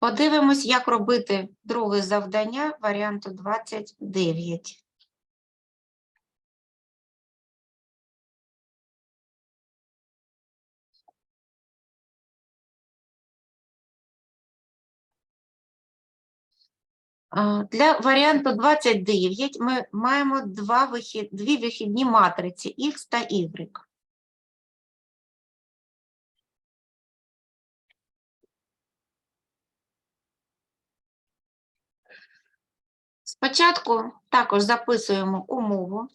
Подивимось, як робити друге завдання варіанту 29. А, Для варіанту 29 ми маємо два вихід, дві вихідні матриці Х та Y. Спочатку також записуємо умову,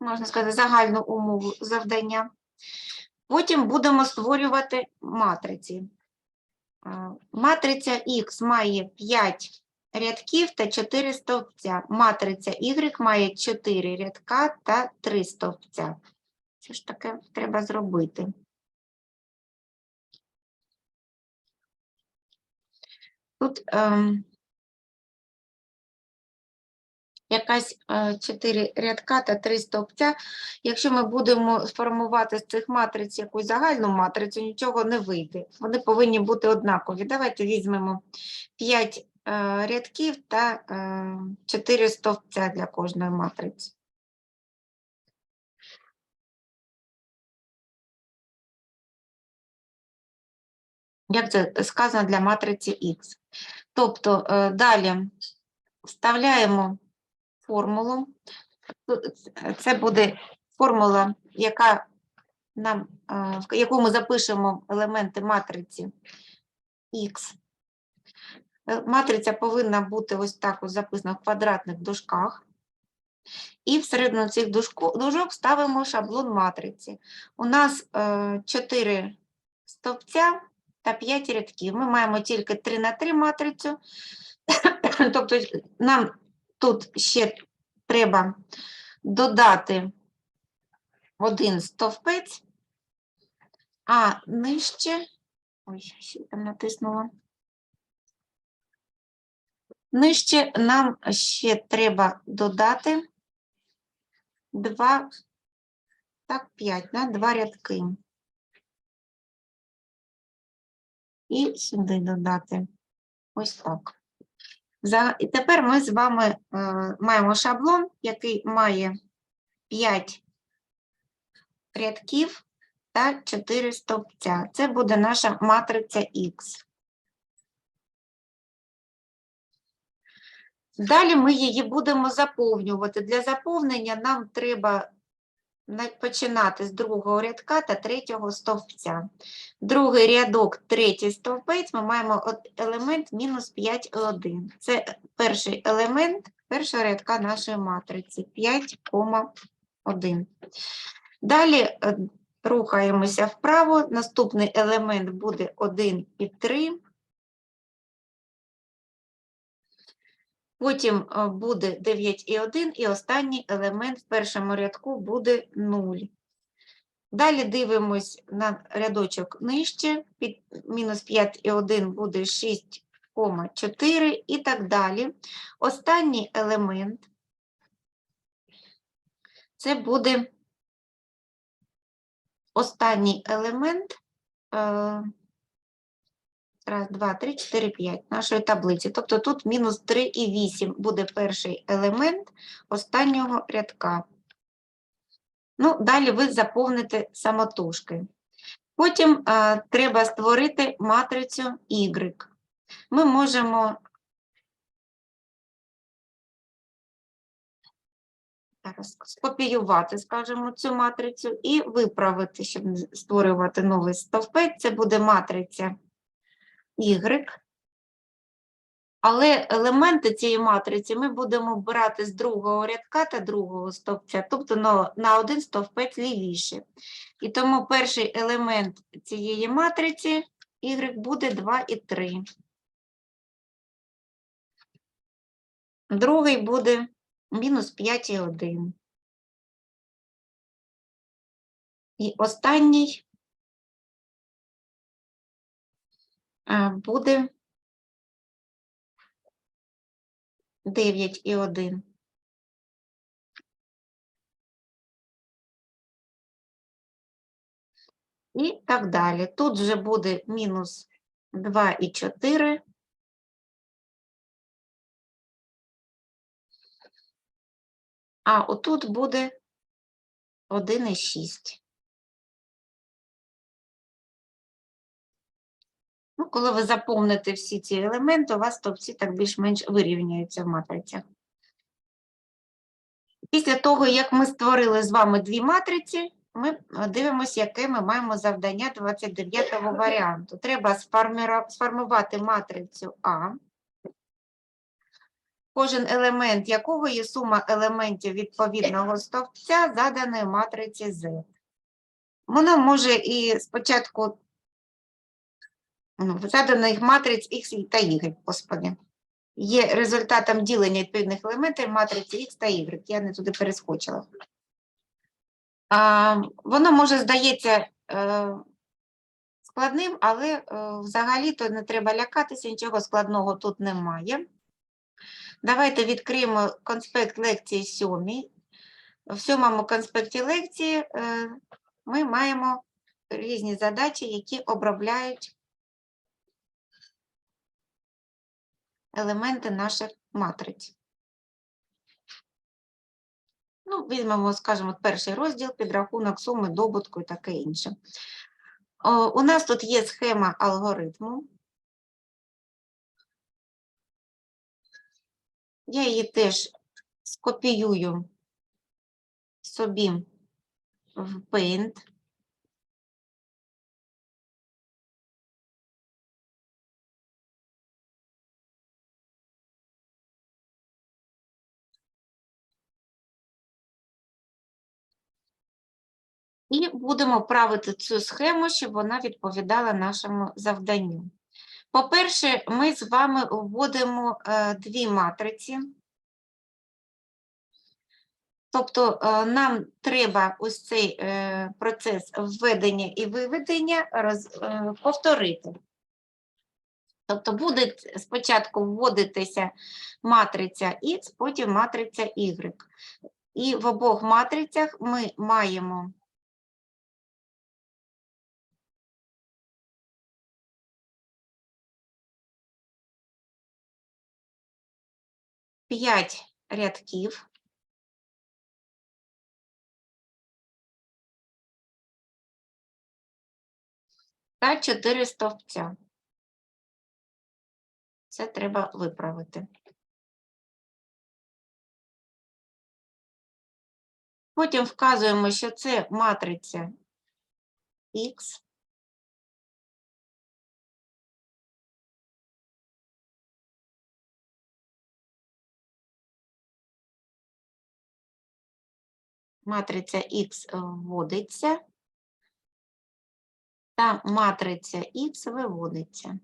можна сказати, загальну умову завдання. Потім будемо створювати матриці. Матриця Х має 5 рядків та 4 стовпця. Матриця Y має 4 рядка та 3 стовпця. Що ж таке треба зробити? Тут ем, якась е, 4 рядка та 3 стовпця. Якщо ми будемо формувати з цих матриць якусь загальну матрицю, нічого не вийде. Вони повинні бути однакові. Давайте візьмемо 5 е, рядків та е, 4 стовпця для кожної матриці. Як це сказано для матриці Х. Тобто е, далі вставляємо формулу. Тут Це буде формула, яка нам, е, в яку ми запишемо елементи матриці Х. Е, Матриця повинна бути ось так ось записана в квадратних дужках. І всередину цих дужок ставимо шаблон матриці. У нас 4 стовпця та 5 рядків. Ми маємо тільки 3 на 3 матрицю. Тобто нам тут ще треба додати один стовпець, а нижче, ой, ще там натиснула. Нижче нам ще треба додати два, так, п'ять, да, два рядки. І сюди додати. Ось так. І тепер ми з вами е, маємо шаблон, який має 5 рядків та 4 стовпця. Це буде наша матриця Х. Далі ми її будемо заповнювати. Для заповнення нам треба починати з другого рядка та третього стовпця. Другий рядок, третій стовпець, ми маємо елемент мінус 5 і 1. Це перший елемент першого рядка нашої матриці 5,1. Далі е, рухаємося вправо. Наступний елемент буде 1 і 3. Потім е, буде 9 і 1, і останній елемент в першому рядку буде 0. Далі дивимось на рядочок нижче, під мінус 5 і 1 буде 6,4 і так далі. Останній елемент це буде останній елемент. Раз, два, три, чотири, п'ять нашої таблиці. Тобто тут мінус 3 і 8 буде перший елемент останнього рядка. Ну, далі ви заповните самотужки. Потім а, треба створити матрицю Y. Ми можемо зараз скопіювати, скажімо, цю матрицю і виправити, щоб створювати новий стовпець. Це буде матриця Y. Але елементи цієї матриці ми будемо брати з другого рядка та другого стовпця, тобто на, на один стовпець лівіше. І тому перший елемент цієї матриці Y буде 2 і 3. Другий буде мінус 5 і 1. І останній буде 9 і 1. І так далі. Тут вже буде мінус 2 і 4. А отут буде 1 і 6. Ну, коли ви заповните всі ці елементи, у вас стовпці так більш-менш вирівняються в матрицях. Після того, як ми створили з вами дві матриці, ми дивимося, яке ми маємо завдання 29-го варіанту. Треба сформувати матрицю А, кожен елемент якого є сума елементів відповідного стовпця заданої матриці Z. Воно може і спочатку заданих матриць X та Y, господи. Є результатом ділення відповідних елементів матриці X та Y. Я не туди перескочила. А, воно може здається е, складним, але е, взагалі-то не треба лякатися, нічого складного тут немає. Давайте відкриємо конспект лекції 7. В сьомому конспекті лекції е, ми маємо різні задачі, які обробляють елементи наших матриць. Ну, візьмемо, скажімо, перший розділ, підрахунок суми, добутку і таке інше. О, у нас тут є схема алгоритму. Я її теж скопіюю собі в Paint. І будемо правити цю схему, щоб вона відповідала нашому завданню. По-перше, ми з вами вводимо е, дві матриці. Тобто е, нам треба ось цей е, процес введення і виведення роз, повторити. Тобто буде спочатку вводитися матриця Х, потім матриця Y. І в обох матрицях ми маємо п'ять рядків. Та 4 стовпця. Це треба виправити. Потім вказуємо, що це матриця Х. Матриця Х вводиться, та матриця Х виводиться.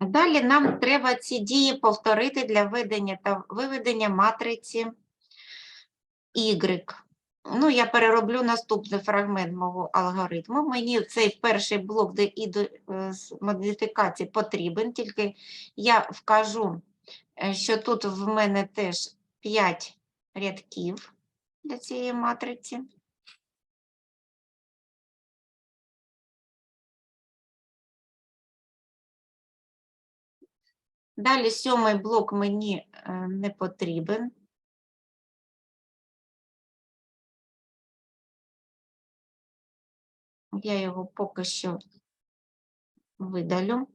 Далі нам треба ці дії повторити для введення та виведення матриці Y. Ну, я перероблю наступний фрагмент мого алгоритму. Мені цей перший блок, де і до е, з модифікації потрібен, тільки я вкажу, е, що тут в мене теж 5 рядків для цієї матриці. Далі сьомий блок мені е, не потрібен. Я його поки що видалю.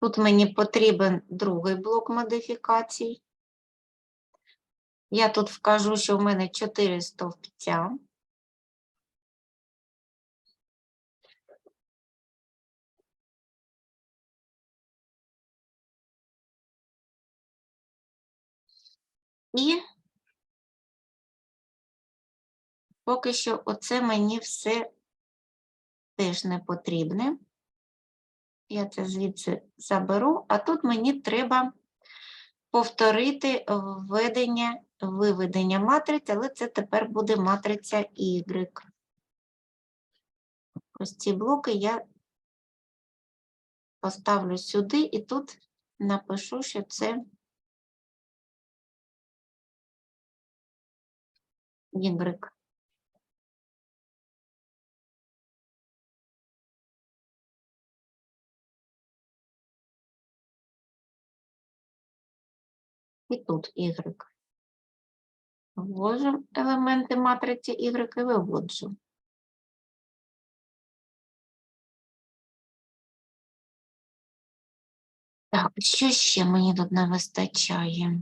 Тут мені потрібен другий блок модифікацій. Я тут вкажу, що в мене 4 стовпця. І поки що оце мені все теж не потрібне. Я це звідси заберу, а тут мені треба повторити введення виведення матриць, але це тепер буде матриця Y. Ось ці блоки я поставлю сюди і тут напишу, що це Y. І тут Y. Ввожу елементи матриці Y і виводжу. Так, що ще мені тут не вистачає?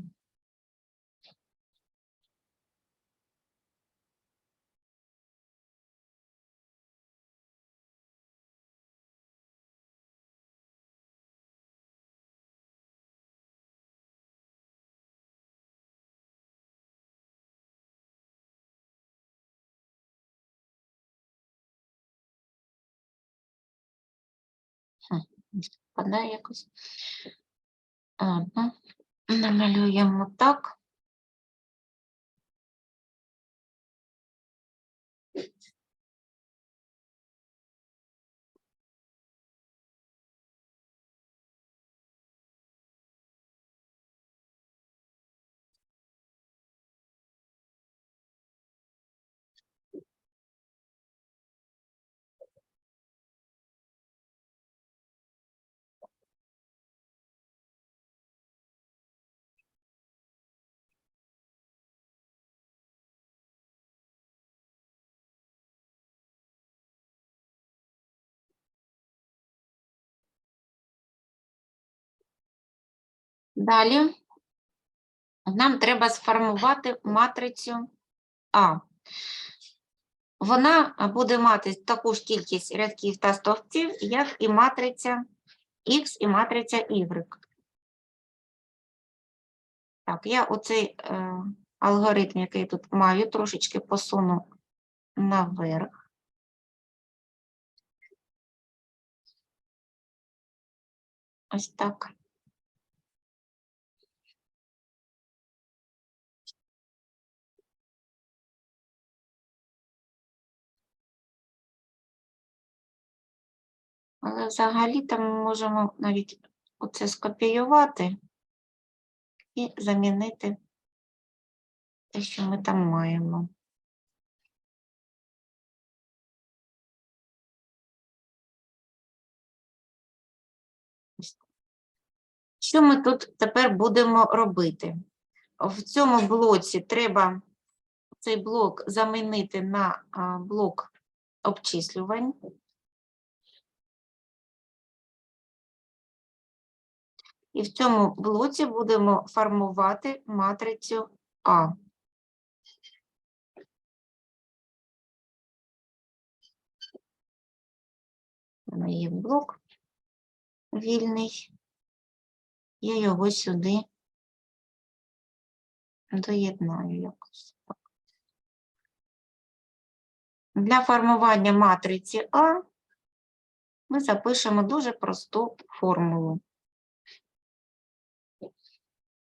Впадає якось. Ладно, намалюємо так. Далі нам треба сформувати матрицю А. Вона буде мати таку ж кількість рядків та стовпців, як і матриця Х і матриця Y. Так, я оцей е, алгоритм, який тут маю, трошечки посуну наверх. Ось так. Але взагалі там ми можемо навіть оце скопіювати і замінити те, що ми там маємо. Що ми тут тепер будемо робити? В цьому блоці треба цей блок замінити на блок обчислювань. І в цьому блоці будемо формувати матрицю А. Є блок вільний. Я його сюди доєднаю якось. Для формування матриці А ми запишемо дуже просту формулу.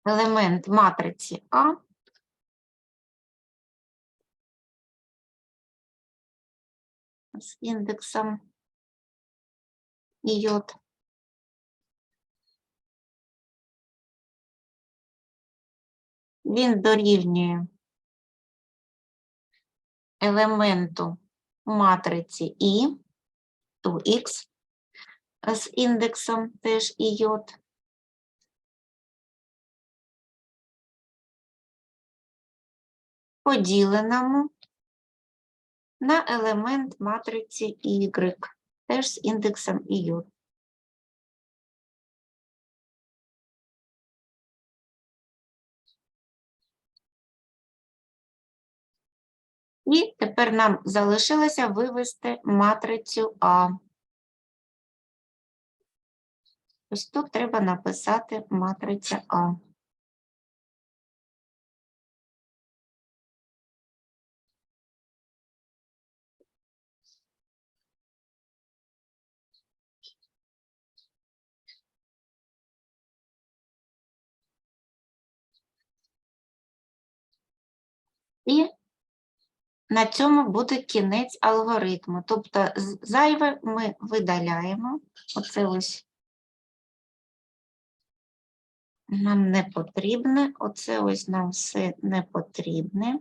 Елемент матриці А з індексом йод. Він дорівнює елементу матриці І, то Х з індексом теж і поділеному на елемент матриці Y, теж з індексом IU. І тепер нам залишилося вивести матрицю А. Ось тут треба написати матриця А. І на цьому буде кінець алгоритму. Тобто зайве ми видаляємо. Оце ось нам не потрібне, оце ось нам все не потрібне.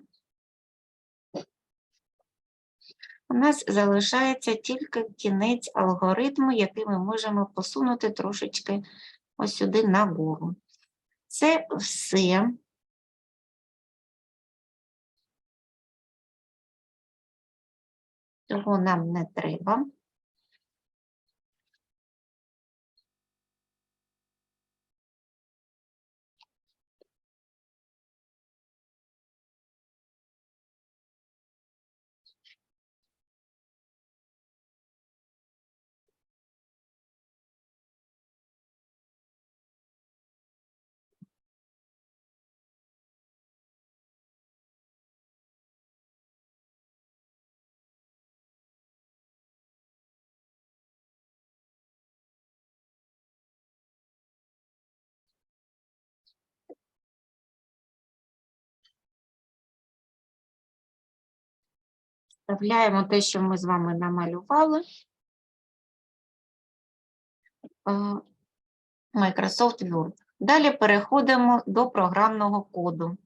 У нас залишається тільки кінець алгоритму, який ми можемо посунути трошечки ось сюди нагору. Це все. Цього нам не треба. Вставляємо те, що ми з вами намалювали. Е, Microsoft Word. Далі переходимо до програмного коду.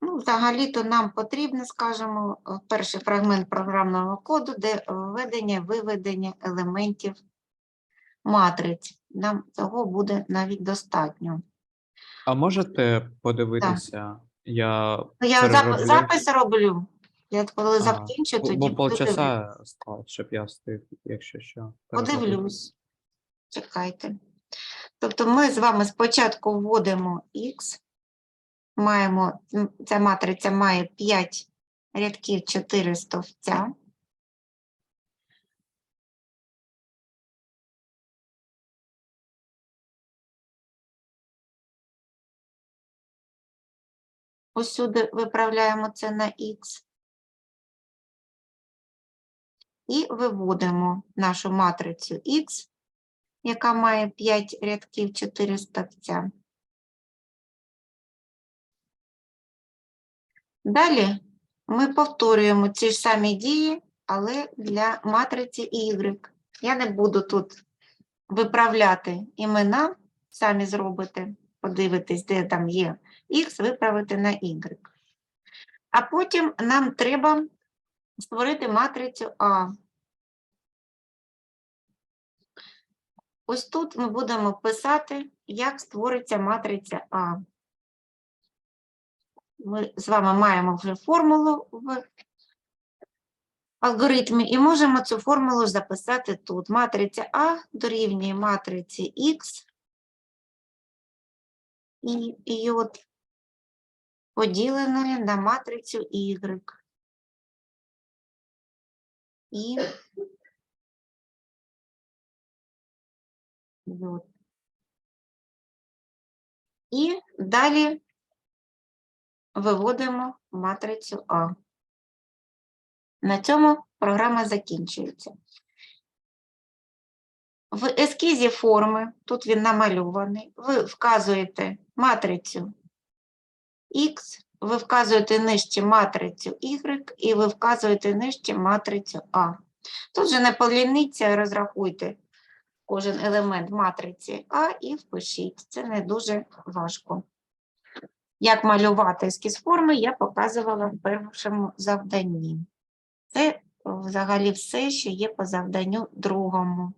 Ну, взагалі-то нам потрібно, скажімо, е, перший фрагмент програмного коду, де введення, виведення елементів матриць. Нам цього буде навіть достатньо. А можете подивитися? Я Ну, Я зап- перероблю. запис роблю. Я коли А, закінчу, бо- тоді бо полчаса стало, щоб я встиг, якщо що. перероблю. Подивлюсь. Чекайте. Тобто ми з вами спочатку вводимо X, маємо, м, ця матриця має 5 рядків 4 стовпця. Ось сюди виправляємо це на X. І виводимо нашу матрицю X, яка має 5 рядків 4 стовпця. Далі ми повторюємо ці ж самі дії, але для матриці Y. Я не буду тут виправляти імена, самі зробите, подивитесь, де там є X, виправити на Y. А потім нам треба створити матрицю А. Ось тут ми будемо писати, як створиться матриця А. Ми з вами маємо вже формулу в алгоритмі і можемо цю формулу записати тут. Матриця А дорівнює матриці Х і J поділеної на матрицю Y. І. І далі виводимо матрицю А. На цьому програма закінчується. В ескізі форми, тут він намальований, ви вказуєте матрицю Х, ви вказуєте нижче матрицю Y і ви вказуєте нижче матрицю А. Тут же не полініться, розрахуйте кожен елемент матриці А і впишіть. Це не дуже важко. Як малювати ескіз форми, я показувала в першому завданні. Це взагалі все, що є по завданню другому.